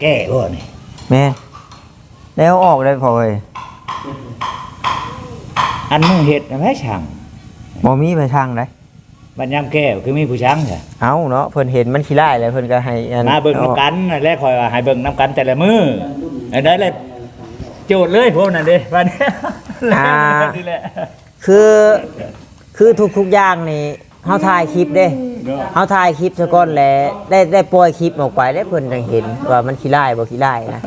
แก้บ่นี่แม่นแล้วออกได้พอเอ้ยอันมึงเฮ็ดนะแม่ช่างบ่มีไปทางได้บัดยามแก้วคือมีผู้ช่างจ้ะเอาเนาะเพิ่นเห็นมันขี้ร้ายแล้วเพิ่นก็ให้อันมาเบิ่งนํกันนั่นแหละคอยว่าให้เบิ่งนํกันแต่ละมื้ออันนั้นแหละโจทย์เลยพวกนั้นเด้บัดนี้อ่า นี่แหละ คือ คือทุกๆอย่างนี่ เฮาถ่ายคลิปเด้เฮาถ่ายคลิปซะก่อนแล้วได้ได้ปล่อยคลิปออกไปได้เพิ่นจังเห็นว่ามันขี้ร้ายบ่ขี้ร้ายนะ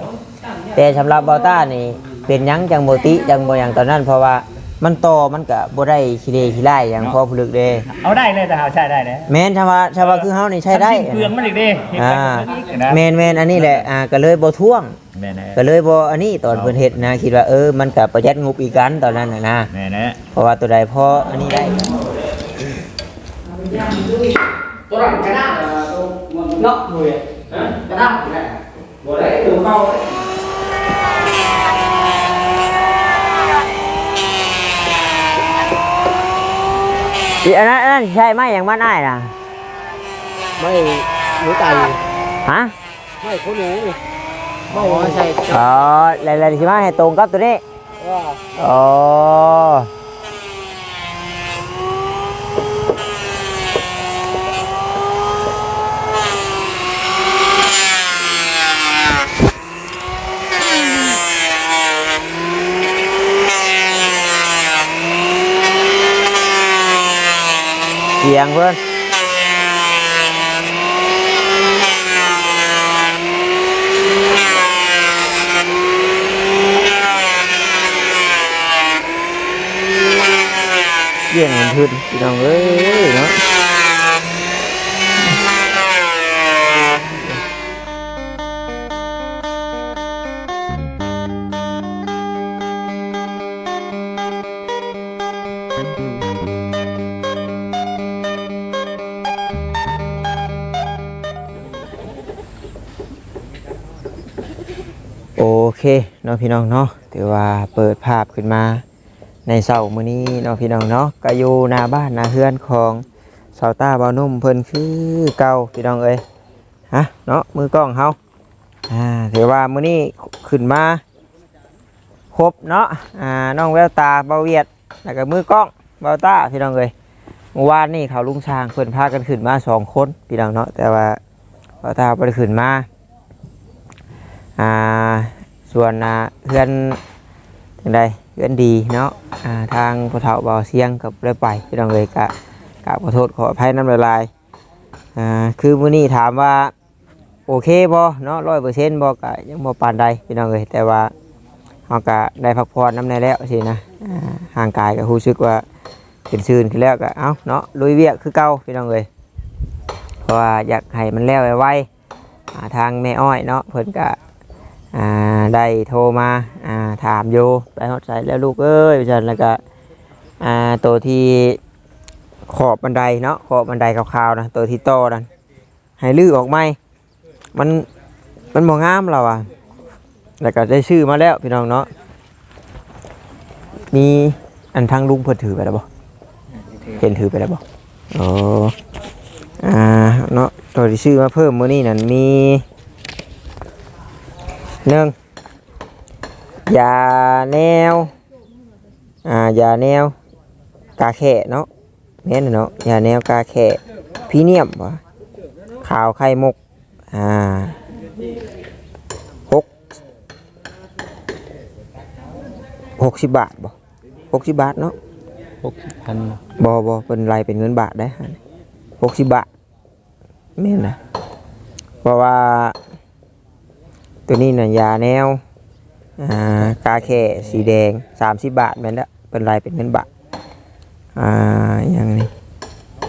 แต่สำหรับเบาต้านี่เป็นหยังจังบ่ติจังบ่หยังตอนนั้น เพราะว่ามันต่อมันก็บ่ได้ขี้เลขี้ร้ายหยังพอผลึกเด้เอาได้เลยแต่หาใช้ได้นะแม่นถ้าว่าถ้าว่าคือเฮานี่ใช้ได้ทำสิ้นเปลืองมันอีกเด้เฮ็ดอ่ากันนะแม่นแม่นอันนี้แหละอ่าก็เลยบ่ท่วงแม่นะก็เลยบ่อันนี้ตอนเพิ่นเฮ็ดนะคิดว่าเออมันก็ประหยัดงบอีกกันตอนนั้นน่ะนะแม่นะเพราะว่าตัวใดพออันนี้ได้ ตัวหลังกระด้างตัวเนาะมือกระด้างแหละบ่ได้ตัวเข้าอีอันนั้นอันนั้น ใช่ไหมอย่างมันได้น่ะ ไม่หนูไก่ ฮะ ไม่เขาหนูไม่ใช่ อ๋อแล้วๆสิมาให้ตรงกับตัวนี้ ว่า อ๋อเสียงเพิ่น เยี่ยงมันขึ้นพี่น้องเอ้ยเนาะ เคเนาะพี่น้องเนาะถือว่าเปิดภาพขึ้นมาในเสาร์มื้อนี้เนาะพี่น้องเนาะก็อยู่หน้าบ้านหน้าเฮือนของเสาต้าบ่าวนุ่มเพิ่นคือเก่าพี่น้องเอ้ยฮะเนาะมือกล้องเฮาอ่าถือว่ามื้อนี้ขึ้นมาครบเนาะอ่าน้องแววตาเบาเวียดแล้วก็มือกล้องเบาต้าพี่น้องเอ้ยเมื่อวานนี่เขาลุงช้างเพิ่นพากันขึ้นมาสองคนพี่น้องเนาะแต่ว่าเบาตาบ่ได้ขึ้นมาอ่า ส่วนอ่าเฮือนจังไดเอื้อนดีเนาะอ่าทางผู้เฒ่าเบาเสียงกับเรื่อยไปพี่น้องเลยกะกะขอโทษขออภัยน้ำละลายอ่าคือมื้อนี้ถามว่าโอเคบ่เนาะร้อยเปอร์เซ็นต์บ่กะยังบ่ปานใดพี่น้องเลยแต่ว่าเฮากะได้พักผ่อนน้ำในแล้วสินะอ่าห่างกายก็รู้สึกว่าเป็นซื่นขึ้นแล้วก็เอ้าเนาะลุยเวียกคือเก่าพี่น้องเลยเพราะว่าอยากให้มันแล้วไวๆทางแม่อ้อยเนาะเพิ่นกะ อ่าได้โทรมาอ่าถามอยู่ไปฮอดใส่แล้วลูกเอ้ยจันแล้วก็อ่าตัวที่ขอบบันไดเนาะขอบบันไดขาวๆนะตัวที่โตนั่นให้ลื้อออกไหมมันมันบ่งามเราอะแล้วก็ได้ชื่อมาแล้วพี่น้องเนาะมีอันทางลุงเพิ่นถือไปแล้วบ่เห็นถือไปแล้วบ่อ๋ออ่าเนาะตัวที่ชื่อมาเพิ่มมื้อนี้นั่นมี หนึ่งยาแนว อ่ายาแนว กาแขะเนาะแม่นเนาะยาแนวกาแขะพรีเนียมวะขาวไข่มุก อ่าหกหกสิบบาทบ่หกสิบบาทเนาะหกพันบ่บ่เป็นไรเป็นเงินบาทได้หกสิบบาทแม่นนะเพราะว่า ตัวนี้น่ะยาแนวอ่ากาแค่สีแดงสามสิบบาทแม่นละเป็นลายเป็นเงินบาทอ่าอย่างนี้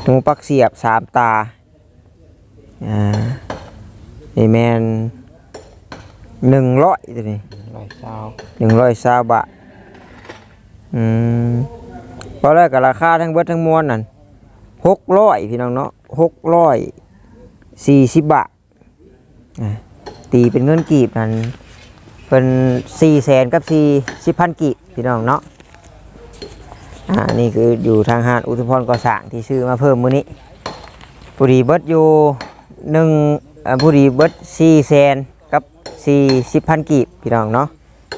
หมูปักเสียบสามตาอ่านี่แมนหนึ่งร้อยตัวนี้ร้อยเศร้าหนึ่งร้อยสาบาทอืมเพราะแรกกับราคาทั้งเบิดทั้งมวลนั่นหกร้อยพี่น้องเนาะหกร้อยสี่สิบบาทอ่า ตีเป็นเงินกีบนั่นเป็นสี่แสนกับสี่สิบพันกีบพี่น้องเนาะอ่านี่คืออยู่ทางหาดอุทุพรก่อสร้างที่ซื้อมาเพิ่มมื้อนี้ผู้ดีเบิดอยู่หนึ่งอ่าผู้ดีเบิดสี่แสนกับ40,000กีบพี่น้องเนาะ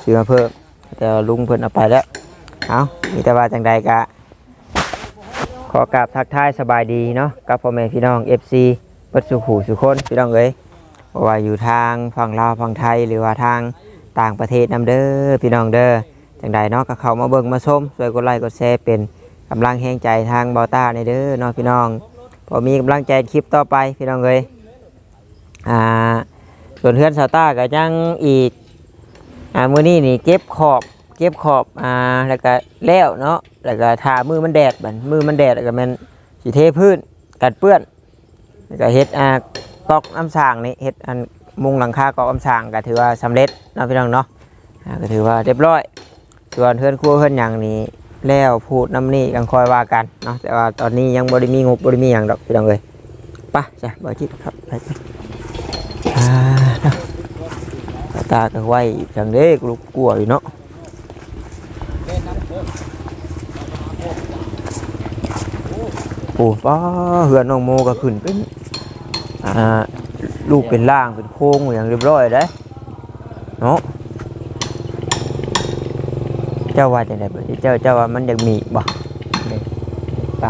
ซื้อมาเพิ่มแต่ลุงเพิ่นเอาไปแล้วเอามีแต่ว่าจังใดกะขอกราบทักทายสบายดีเนาะกับพ่อแม่พี่น้อง FC เปิดสุขหูสุคนพี่น้องเอ้ย ว่าอยู่ทางฝั่งลาวฝั่งไทยหรือว่าทางต่างประเทศนํเด้อพี่น้องเด้อจังใดเนาะก็เข้ามาเบิ่งมาชมช่วยกดไลค์กดแชร์เป็นกำลังแห่งใจทางบาต้าในเด้อเนาะพี่น้องพอมีกำลังใจคลิปต่อไปพี่น้องเอ้ยอ่าส่วนเพื่อนสาวต้าก็ยังอีกอ่ามื้อนี้นี่เก็บขอบเก็บขอบอ่าแล้วก็แล้วเนาะแล้วก็ทามือมันแดดบัดมือมันแดดแล้วก็มันสิเทพื้นกัดเปื้อนแล้วก็เฮ็ดอ่า กอกน้ำสร้างนี่เฮ็ดอันมุงหลังคากอกน้ำสร้างก็ถือว่าสำเร็จเนาะพี่น้องเนาะอ่าก็ถือว่าเรียบร้อย ส่วนเพื่อนครัวเพื่อนหยังนี่แล้วพูดน้ำนี่ยังคอยว่ากันเนาะแต่ว่าตอนนี้ยังบ่ได้มีงบบ่ได้มีหยังดอกพี่น้องเอ้ยไปจ้ะบ่จิตครับไปไปอ่าเนาะตาก็ไว้จังเด้ลูกกลัวอยู่เนาะโอ้ป้าเหือนน้องโมก็ขึ้นเป็น อ่าลูกเป็นล่างเป็นโค้งอย่างเรียบร้อยได้เนาะเจ้าว่าจะได้บ่เจ้าเจ้าว่ามันอยากมีบ่ต่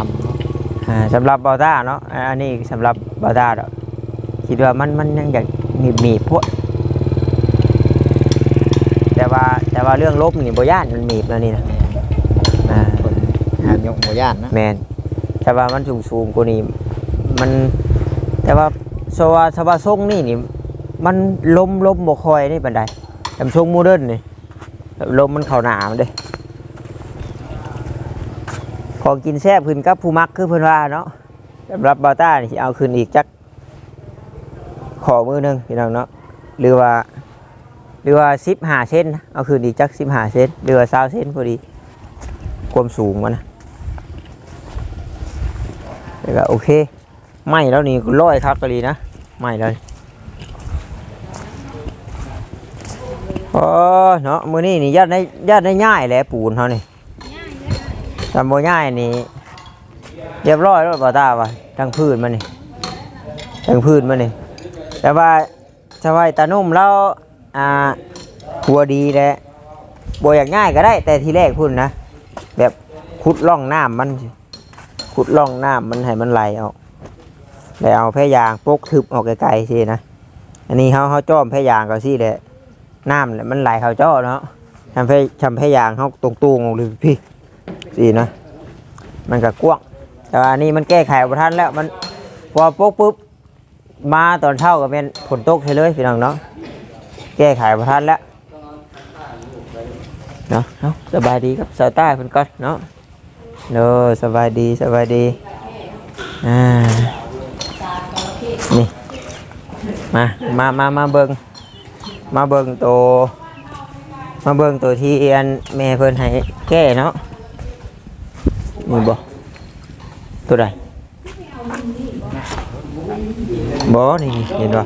อ่าสำหรับบอต้าเนาะอ่าอันนี้สำหรับบอต้าดอกคิดว่ามันมันยังอยากมีมีพวกแต่ว่าแต่ว่าเรื่องลบนี่บ่ย่านมันมีบแล้วนี่นะอ่าำหามยกหัวย่านนะแมนแต่ว่ามันสูงสูงกว่านี้มัน แต่ว่าสว่าสว่าทรงนี่นี่ มันลมลมบ่คอยนี่ปานใดแต่ทรงโมเดิร์นนี่ลมมันเข้าหนามเด้ของกินแซ่บขึ้นกับผู้มักคือเพิ่นว่าเนาะสำหรับบาต้านี่เอาขึ้นอีกจักขอมือหนึงพี่น้องเนาะหรือว่าหรือว่า15เซนนเอาขึ้นอีกจัก15เซนหรือว่า20เซนพอดีความสูงมันนะแล้วก็โอเค ไหม่แล้วนี่ร้อยครับกะลีนะไหม่แล้วนี่โอ้เนาะมือนี้นี่ญาติได้ญาติได้ง่ายแหละปูนเขานี่ทำโบง่ายนี่เรียบร้อยแล้วบ่ตาว่ะทั้งพื้นมันนี่ทั้งพื้นมันนี่แต่ว่าสบายตานุ่มแล้วอ่าหัวดีแหละบ่อยากง่ายก็ได้ แต่ทีแรกพุ่นนะแบบขุดร่องน้ำมันขุดร่องน้ำมันให้มันไหลออก แล้วเอาแพรยางปกทึบออกไกลๆสินะอันนี้เขาเขาจ้อมแพรยางเขาสิแหละน้ำเนี่ยมันไหลเขาจ้อเนาะทำแพรทำแพรยางเขาตรงตูงออกเลยพี่สินะ มันก็กว้างแต่ว่าอันนี้มันแก้ไขบ่ทันแล้วมันพอปกปุ๊บมาตอนเช้าก็เป็นฝนตกเลยพี่น้องเนาะแก้ไขบ่ทันแล้วเนาะเอาสบายดีครับสาวใต้เพิ่นก่อนเนาะเนอสบายดีสบายดีอ่า นี่มามามามาเบิงมาเบิงตัวมาเบิงตัวที่อันแม่เพิ่นให้แก้เนาะนี่บ่ตัวใดบ่นี่เห็นบ่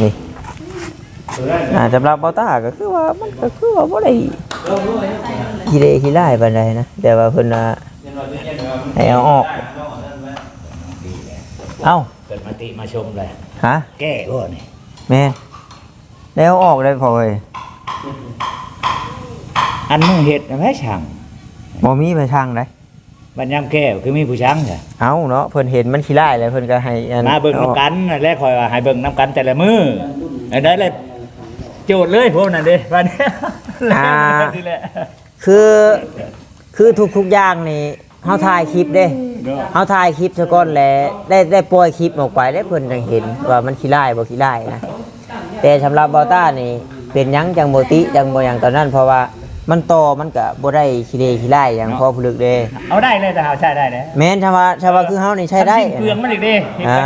นี่อ่าสำหรับเบาตาก็คือว่ามันก็คือว่าบ่ได้ขี้เล่ขี้ไล่ปานใดนะแต่ว่าเพิ่นว่าให้เอาออกเอ้า ดมาติมาชมเลยฮะแก้ก็นี่แม่แล้วเอาออกได้พอเอ้ยอันมึงเห็ดนะแม่ช่างบ่มีไปช่างได้บัญญัติแก้วคือมีผู้ช่างจ้ะเอาเนาะเพิ่นเห็นมันขี้ไล่แล้วเพิ่นก็ให้อันมาเบิ่งออกน้ำกันนั่นแหละคอยว่าให้เบิ่งน้ำกันแต่ละมืออันนั้นเลยโจทย์เลยพวกนั้นเด้วันนี้นี่แหละคือคือทุกๆอย่างนี่ เฮาถ่ายคลิปเด้เฮาถ่ายคลิปซะก่อนแหล้วได้ได้ปล่อยคลิปออกไปแล้วเพิ่นจังเห็นว่ามันขี้ไล่บ่ขี้ไล่นะแต่สำหรับบอต้านี่เป็นหยังจังบ่ติจังบ่หยังตอนนั้นเพราะว่า มันต่อมันก็บ่ได้ขี้เลขี้ไล่หยังพอผลึกเด้เอาได้เลยแต่เอาใช้ได้เลยแม่นถ้าว่าถ้าว่าคือเฮานี่ใช้ได้เปลืองมันอีกเด้อ่า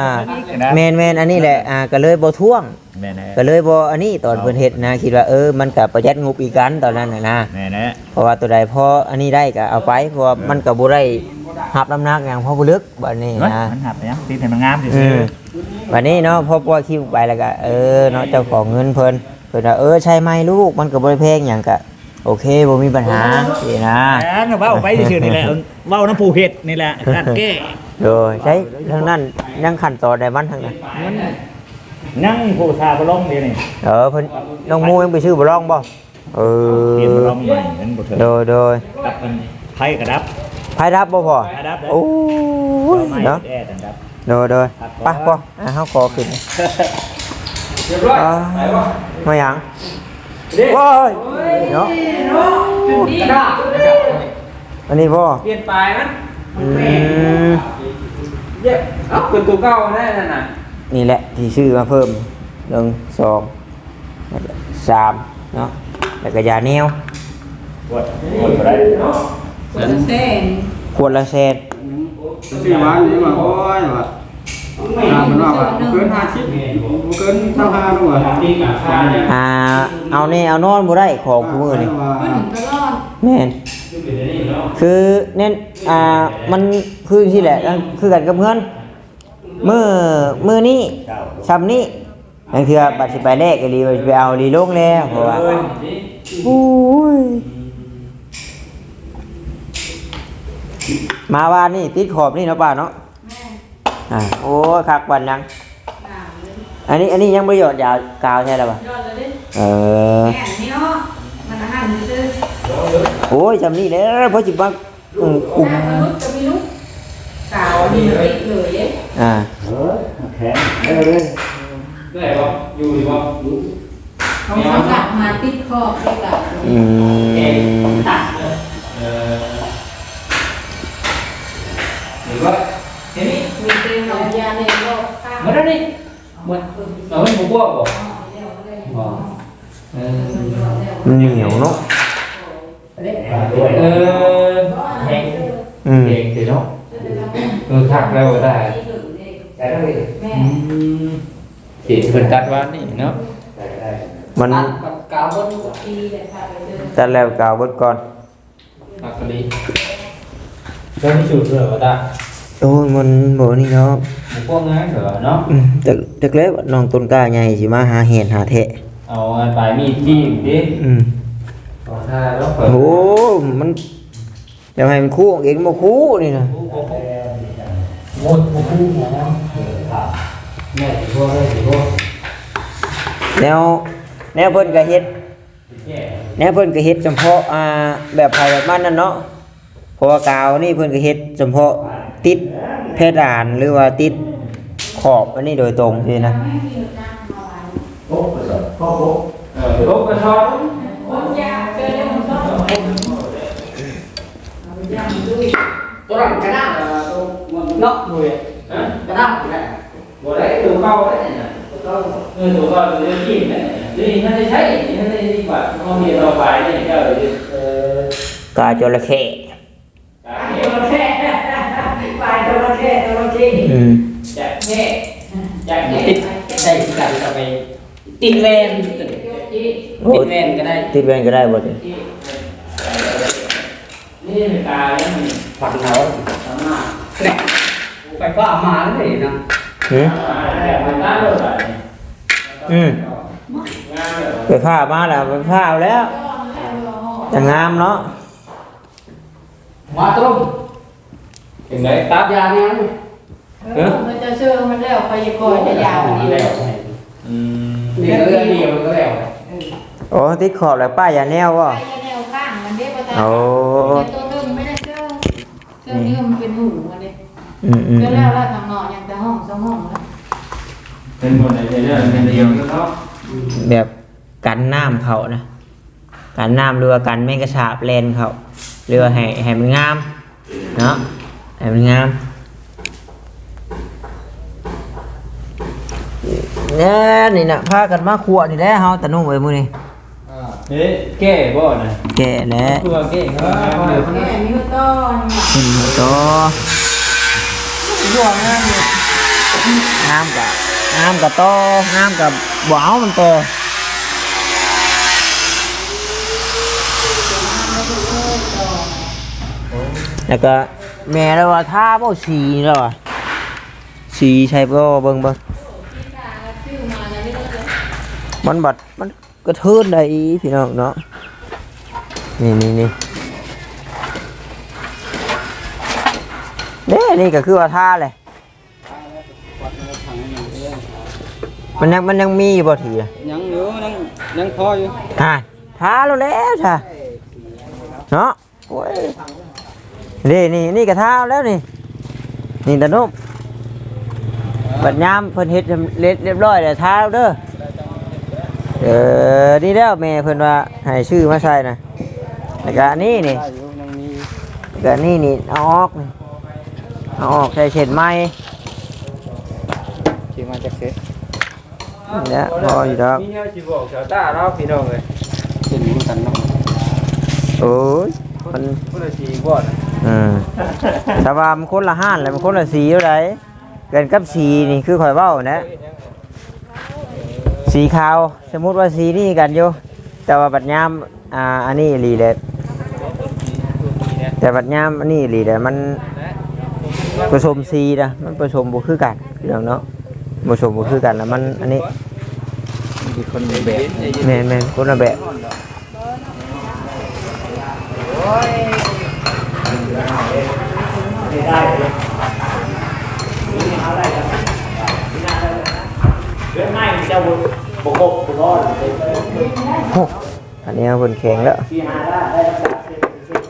นะแม่นแม่นอันนี้แหละอ่าก็เลยบ่ท่วงแม่นะก็เลยบ่อันนี้ตอนเพิ่นเฮ็ดนะคิดว่าเออมันก็ประหยัดงบอีกกันตอนนั้นน่ะนะแม่นะเพราะว่าตัวใดพออันนี้ได้ก็เอาไปเพราะว่ามันก็บ่ได้รับน้ำหนักอย่างพอบ่ลึกบัดนี้มันนะหับไปยังตีให้มันงามอืซื่อมวันนี้เนาะพอปล่อยคลิปไปแล้วก็เออเนาะเจ้าของเงินเพิ่นเพิ่นว่าเออใช่ไหมลูกมันก็บ่ได้แพงหยังก็ โอเคบ่มีปัญหาสินะๆแอนเว้าไปซื่อๆนี่แหละเว้าน้ำปูเห็ดนี่แหละการแก้โดยใช้ทั้งนั้นยังขั้นตอนใดมันทั้งนั้นมันนั่งผู้ทาบ่ลงเดี๋ยวนี้เออเพิ่นน้องมูยังไปชื่อบ่ร้องบ่เออเปลี่ยนบ่ลงใหม่นั่นบ่เถิดโดยโดยกับมันไผกระดับไผรับบ่พอกระดับแล้วโอ้ยไม่เนาะแอร์ดันดับโดยโดยไปพ่ออะเฮาขอขึ้นเรียบร้อยอ่าไปบ่มาหยัง เด้โว้ยเนาะกระดาษอันนี้พ่อเปลี่ยนไปมันอืมเย้เอ้าเป็นตัวเก่าได้นั่นน่ะนี่แหละที่ชื่อมาเพิ่มหนึ่งสองสามเนาะแล้วก็ยาแนวปวดปวดบ่ได้ขวดละแสนสี่วันนี้ว่าโอ้ยว่า ตามมันว่าว่าบ่เกินห้าสิบบ่เกินเท่าห้าด้วยอ่าเอาแน่เอานอนบ่ได้ของคู่มือนี่ว่าแม่นคือเน้นอ่ามันคือที่แหละคือกันกับเพื่อนมือมือนี้ซ้ำนี้บางเทื่อบัดสิไปแลกอีหลีว่าสิไปเอาอีหลีลงแล้วเพราะว่าโอ้ยมาวานนี่ติดขอบนี่เนาะป้าเนาะ อ่าโอ้ยคักวันยังอันนี้อันนี้ยังประโยชน์ยาวกาวใช่หรือเปล่าเออโอ้ยจำนี่แล้วเพราะจิบังอืมกลุ่มอ่าแข็งได้เลยได้บ่อยู่ดีบ่เขาสกัดมาติดคอบเลยแบบอื เตียงนอนยาในโลกข้างมันนั่นนี่มันเอาไว้บ่บ่บ่บ่เออมันเหนียวเนาะเออแข็งอืมเก่งสิเนาะเออคักแล้วได้ได้แล้วดิแม่อืมสิเพิ่นตัดวันนี่เนาะมันตัดกาวบนทีเลยค่ะไปเจอแต่แล้วกาวเบดก่อนอักกะลีเรื่องที่สุดเลยว่าตาโอ้ยมันบ่นี่เนาะหมูพวกนั้นเหรอเนาะอืมแต่แต่แล้วน้องต้นกล้าใหญ่สิมาหาเห็ดหาแทะเอาอันปลายมีดจี้ดิอืมขอท่าแล้วเปิดโอ้มันเดี๋ยวให้มันคู่เองบ่คู่นี่นะหมดหมูคู่หมูแม่สิพวกได้สิพวกแนวแนวเพิ่นก็เฮ็ดแก่แนวเพิ่นก็เฮ็ดเฉพาะอ่าแบบไผแบบมันนั่นเนาะเพราะว่ากาวนี่เพิ่นก็เฮ็ดเฉพาะ ติดเพดานหรือว่าติดขอบอันนี้โดยตรงนี่นะโอ้โหพ่อโอ้เออพวกกระชอนคนยาเจอไหมดชอบตัวหลังกระด้างเนาะด้วยกระด้างแหละบ่ได้ตัวเก่าได้เนี่ยเออตัวเก่าตัวกินเนี่ยนี่ท่านได้ใช้ท่านได้ดีกว่าเขามีต่อไปเนี่ยเจ้าเออกาจระเข้ ระเข้อืมจักแค่จักแค่ติดได้กันจะไปติดแวนติดโอ้แวนก็ได้ติดแว่นก็ได้บ่ตินี่เป็นตาแล้วมันฝันเขาสามารถเนี่ยไปฟ้ามาเลยนะหืมมันตาเลยอืมงานเลยไปผ้ามาแล้วไปผ้าเอาแล้วจะงามเนาะมาตรงถึงไหนตัดยาเนี่ย มันจะเชื่อมันแล้วไปยกอยจะยาวนี่แล้วอืมเดี๋ยวเรื่องเดียวก็แล้วโอ้ติดขอบแล้วป้าอย่าแนวบ่ไปแนวข้างมันเด้ประธานโอ้ตัวนึงไม่ได้เชื่อเชื่อนี้มันเป็นหูมันเด้อืมอืมเชื่อแล้วแล้วทางนอกยังแต่ห้องสองห้องแล้ว เป็นคนในเรื่องเป็นเดียวกันเนาะแบบกันน้ำเขานะกันน้ำหรือว่ากันแมงกระสาบแลนเขาหรือว่าให้ให้มันงามเนาะให้มันงาม เนี่ยนี่นะพากันมาขวนี่แหละเฮาตะนุ่งไว้มื้อนี้เฮ้แก้บ่นะแก่แล้วตัวแก้ครับเดี๋ยวแม่นิ้วต้นขึ้นมาต่อน้ำกับน้ำกับต่อน้ำกับบ่เอามันต่อแล้วก็แม่แล้วว่าท่าบ่สีแล้วอะสีใช่บ่เบิ่งเบิ่ง ชื่อมาแล้วนี่ก็จะ มันบัดมันกระเทือนได้อีพี่น้องเนาะนี่นี่นี่เด้นี่ก็คือว่าท่าเลยอมันยังมันยังมีอยู่บ่ถือยังอยู่ยังยังพออยู่อ่าท้าแล้วแล้วจ้ะเนาะโอ้ยนี่นี่นี่กระท้าแล้วนี่นี่ตะนุ่มบัดยามเพิ่นเฮ็ดเรียบเรียบร้อยแล้วท้าแล้วเด้อเออนี่แล้วแม่เพิ่นว่าให้ชื่อมาใส่นะแล้วก็อันนี้นี่ได้อยู่ยังมีแล้วก็นี่นี่เอาออกนี่เอาออกใส่เศษไม้เขียนมาจากเสร็จเนี่ยพออยู่ดอก มีแนวสิบอกชาวต้าเนาะพี่น้องเอ้ยเป็นเหมือนกันเนาะโอ้ยมันผู้ละสีบ่อนอืมแต่ว่ามันคนละห้านเลยมันคนละสีอยู่ไหนเกินกับสีนี่คือข่อยเว้านะ สีขาวสมมุติว่าสีนี่กันอยู่แต่ว่าบัดยามอ่าอันนี้รีเลยแต่บัดยามอันนี้รีเลยมันผสมสีนะมันผสมบ่คือกันพี่น้องเนาะผสมบ่คือกันแล้วมันอันนี้มีคนในแบบแม่นแม่นคนละแบบเรื่องง่าย เจ้าบุบกบกรอดโอ้อันนี้เพิ่นแข็งแล้วที่หาได้ได้รักษาเสร็จ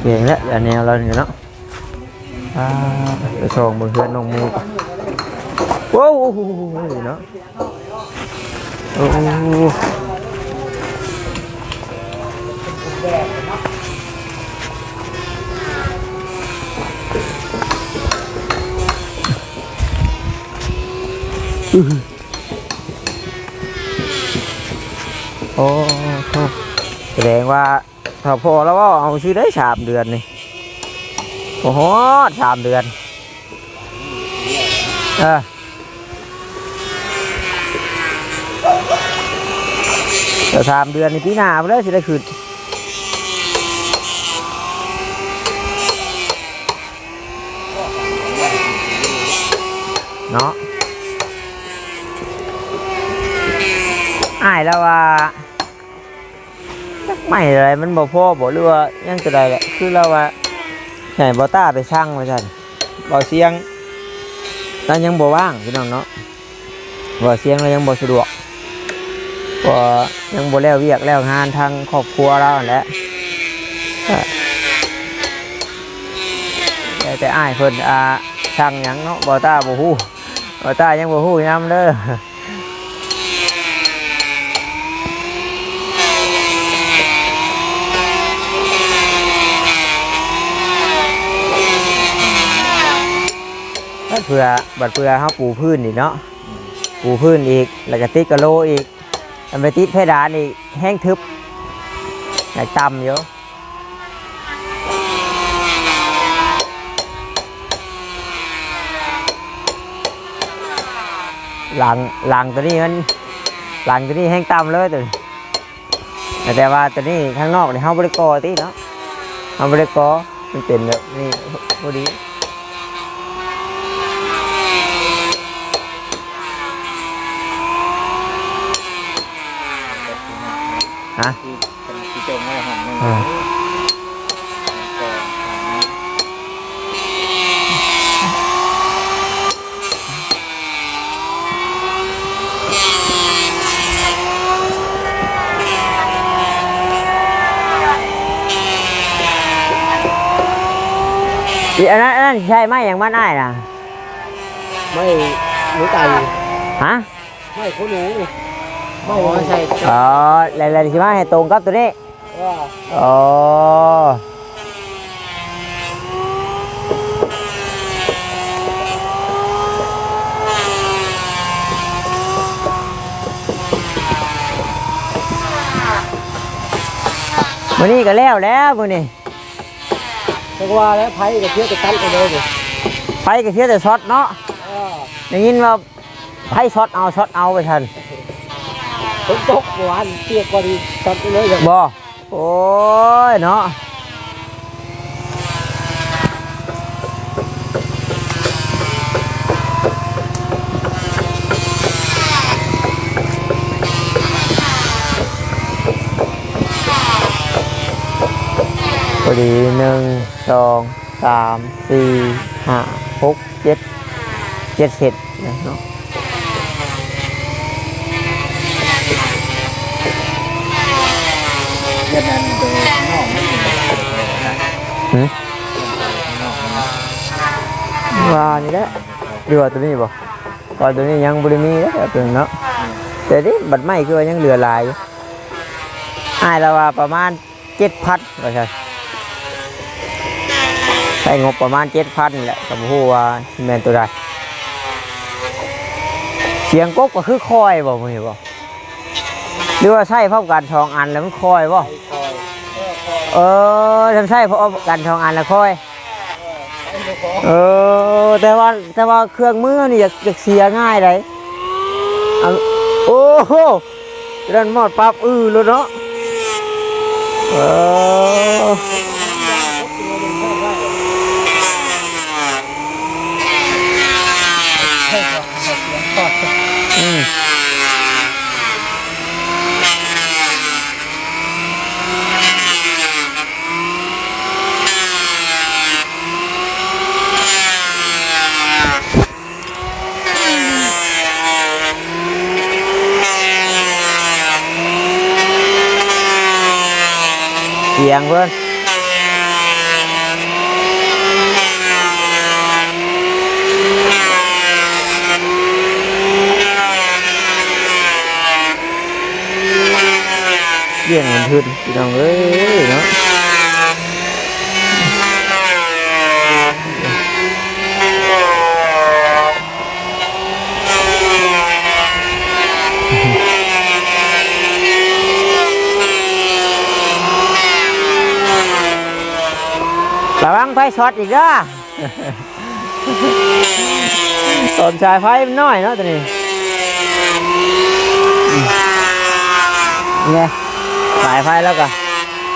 แข็งแล้วอันนี้เราเนี่ยเนาะอ่าไปส่งเบิ่งเพื่อนน้องมูก่อนโอ้โหเนาะโอ้ โอ้โหแสดงว่าถ้าพอแล้วว่าเอาชื่อได้สามเดือนนี่โอ้โหสามเดือนเออแต่สามเดือนนี่ปีหน้าไปแล้วสิได้คืนเนาะ อ้ายแล้วว่าไม่อะไรมันบ่พ่อบ่หรือว่ายังจะได้แหละคือเราว่าใหญ่บ่ต้าไปช่างมาสั่นบ่เสียงเรายังบ่ว่างพี่น้องเนาะบ่เสียงเรายังบ่สะดวกบ่ยังบ่แล้วเวียกแล้วงานทางครอบครัวเรานั่นแหละแต่แต่อ้ายเพิ่นอ่าช่างหยังเนาะบ่ต้าบ่ฮู้บ่ต้ายังบ่ฮู้นํเด้อ เพื่อบัดเพื่อเขาปูพื้นอีกเนาะปูพื้นอีกแล้วก็ติดกะโลอีกทำไปติดเพดานอีกแห้งทึบหนต่ำอยู่หลังหลังตัวนี้มันหลังตัวนี้แห้งต่ำเลยตัวนี้แต่แต่ว่าตัวนี้ข้างนอกเนี่ยเขาบริกรตีเนาะเขาบริกรมันเป็นแบบนี้พอดี ฮะ ที่เป็นที่จง ช่อันนั้นอันนั้นใช่ไหมอย่างมันอ้ายนะไม่หนูไก่ฮะ ไม่คนหนูไม่ใช่ อ๋อแล้วแล้วใช่ไหมให้ตรงกับตัวนี้ อ๋อมื้อนี้ก็แล้วแล้วมื้อนี้จังว่าแล้วไผ่กับเพื่อนจะตั้งกันเลยดิไฟก็เพียงแต่ช็อตเนาะได้ยินว่าไฟช็อตเอาช็อตเอาไปทันฝนตกเมื่อวานเปียกกว่าดีตัดไปเลยอย่างบ่ โอ้ยเนาะพอดีหนึ่งสองสามสี่ห้าหกเจ็ดเจ็ดเสร็จเนาะ เวียดนามตัวน้องนอยู่ในตัวนะหืมน้อว่านี่แหละเรือตัวนี้บ่ก่อนตัวนี้ยังบริมีแล้วแต่ตัวเนาะแต่นี่บัดไม้คือว่ายังเหลือหลายอยู่อ้ายเราว่าประมาณเจ็ดพันว่าใช่ใช้งบประมาณเจ็ดพันแหละกับผู้ว่าแมนตัวใดเสียงกบก็คือคอยบ่มึงเห็นบ่ หรือว่าใช่พร้อมกันทองอันแล้วมันคอยบ่เออทำใช่พร้อมกันทองอันแล้วคอยเออแต่ว่าแต่ว่าเครื่องมือนี่อยากอยากเสียง่ายเลยโอ้โหเดินหมดปั๊บอือเลยเนาะเออ ยงเพื่อนเสียงมันทึนพี่น้องเอ้ยเนาะระวัง ไฟช็อตอีกเด้อตอนชายไฟมันน้อยเนาะตัวนี้ไงสายไฟแล้วก็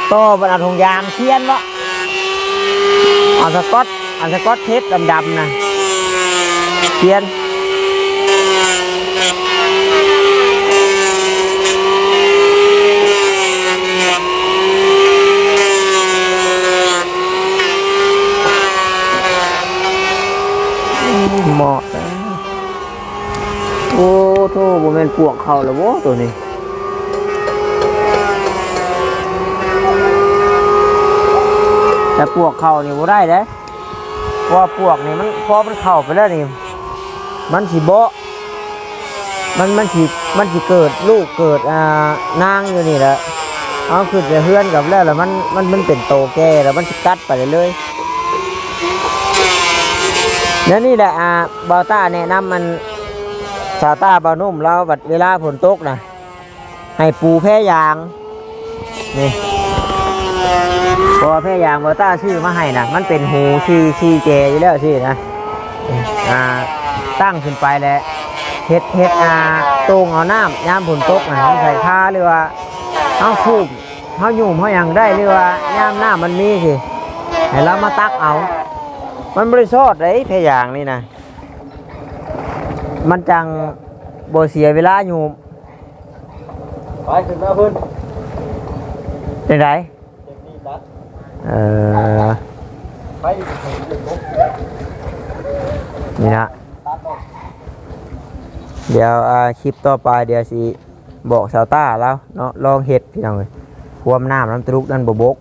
โต้บรรดาทงยางเทียนวะเอันสกอตเอันสกอตเทปดำๆนะเทียน เหมาะนะโอ้โธ่บ่แม่นปวกเขาแล้วโว้ตัวนี้แต่ปวกเขานี่บ่ได้เด้เพราะว่าปวกนี่มันพอมันเข้าไปแล้วนี่ มันสิบาะมันมันสิมันสิเกิดลูกเกิดอ่านางอยู่นี่แหละเอาขึ้นจะเฮือนกับแล้วแล้วมันมันมันเป็นโตแก่แล้วมันสิกัดไปเลย แล้วนี่แหละอ่าบาต้าแนะนำมันชาต้าบานุ่มเราบัดเวลาฝนตกนะให้ปูแพรยางนี่พราะว่าแพรยางบอต้าชื่อมาให้นะมันเป็นหูชีชีเจอยู่แล้วสินะอ่าตั้งขึ้นไปแล้วเฮ็ดเฮ็ดอ่าตรงเอาน้ำยามฝนตกนะใส่ผ้าหรือว่าเอาฟูมเอาหยุ่มเอาอย่างได้หรือว่ายามหน้ามันมีสิให้เรามาตักเอา มันบริสุทธิ์เลยแพรยางนี่นะมันจังโบเสียเวลาหยุ่มไปขึ้นมาเพิ่นเป็นไรเออไปนี่นะเดี๋ยวอ่าคลิปต่อไปเดี๋ยวสิบอกชาวต้าแล้วเนาะลองเห็ดพี่น้องเลยพวมน้ำน้ำตรุกนั่นบบก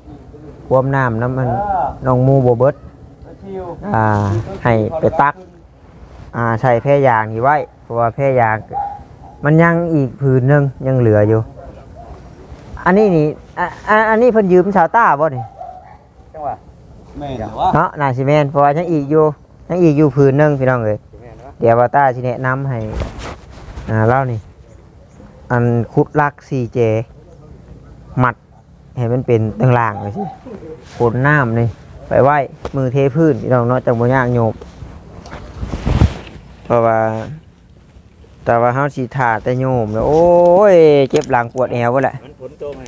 พวมน้ำน้ำมันน้องหมูบเบิดชิว อ่าให้ไปตัก อ่าใช้แพรยางนี่ไว้เพราะว่าแพรยางมันยังอีกผืนหนึงยังเหลืออยู่ อันนี้นี่อะอะอันนี้เพิ่นยืมชาวต้าบ่นี่จังหวะแม่นวะเนาะนาซิเมนเพราะว่ายังอีกอยู่ยังอีกอยู่ผืนหนึงพี่น้องเลยเดี๋ยววาต้าชิแนะนำให้อ่าเล่านี่ อันคุดลักซีเจมัดให้มันเป็นตังล่างเลยสิขนน้ำนี่ ไปไหวมือเทพื้นพี่น้องเนาะจังบ่ยากโยมเพราะว่า แต่ว่าเฮาสิถ่าแต่โยมแล้วโอ้ยเจ็บหลังปวดแอวบ่แหละมันฝนตกไง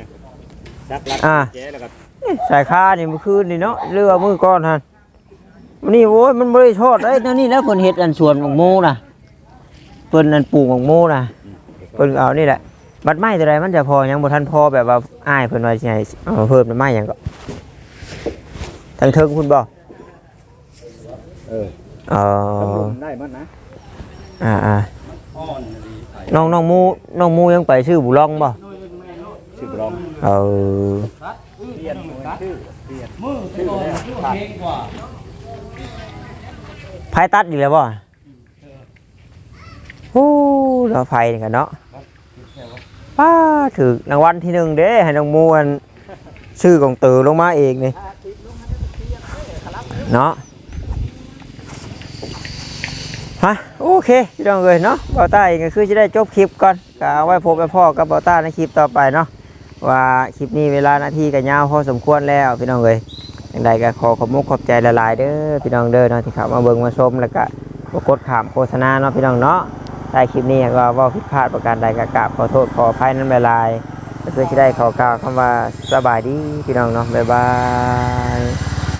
ซักรัดอ่าเจ๊แล้วก็สายคานี่เมื่อคืนนี่เนาะเรือมือก้อนฮันวันนี้โว้ยมันบริโทษไอ้ยนั่นนี่นะเพิ่นเฮ็ดอันสวนของโมนะเพิ่นอันปลูกของโมนะเพิ่นเอานี่แหละบัดไม้ตัวใดมันจะพอยังบ่ทันพอแบบว่าอ้ายเพิ่นว่าสิให้เอามาเพิ่มน้ำไม้หยังก็ ทางเทิงคุณบ่เออเออได้มั้งนะอ่าอ่าอ่อนดีไผน้องน้องมูน้องมูยังไปชื่อบุรองบ่สิบรองเออเปลี่ยนชื่อเปลี่ยนมือตัวชื่อเพลงกว่าไผตัดอีกแล้วบ่โอ้เราไฟนี่กันเนาะป้าถือรางวัลที่หนึ่งเด้ให้น้องมูอันชื่อของตือลงมาเองนี่ เนาะฮะโอเคพี่น้องเอ้ยเนาะเบาต้าเองก็คือจะได้จบคลิปก่อนก็เอาไว้พบไปพ่อกับเบาต้าในคลิปต่อไปเนาะว่าคลิปนี้เวลานาทีก็ยาวพอสมควรแล้วพี่น้องเอ้ยอย่างไรก็ขอขอบมุกขอบใจละลายเด้อพี่น้องเด้อเนาะที่เขามาเบิ่งมาชมแล้วก็กดขามโฆษณาเนาะพี่น้องเนาะใต้คลิปนี้ก็ว่าผิดพลาดประการใดก็กราบขอโทษขออภัยนั้นละลายก็คือจะได้ขอกล่าวคำว่าสบายดีพี่น้องเนาะบ๊ายบาย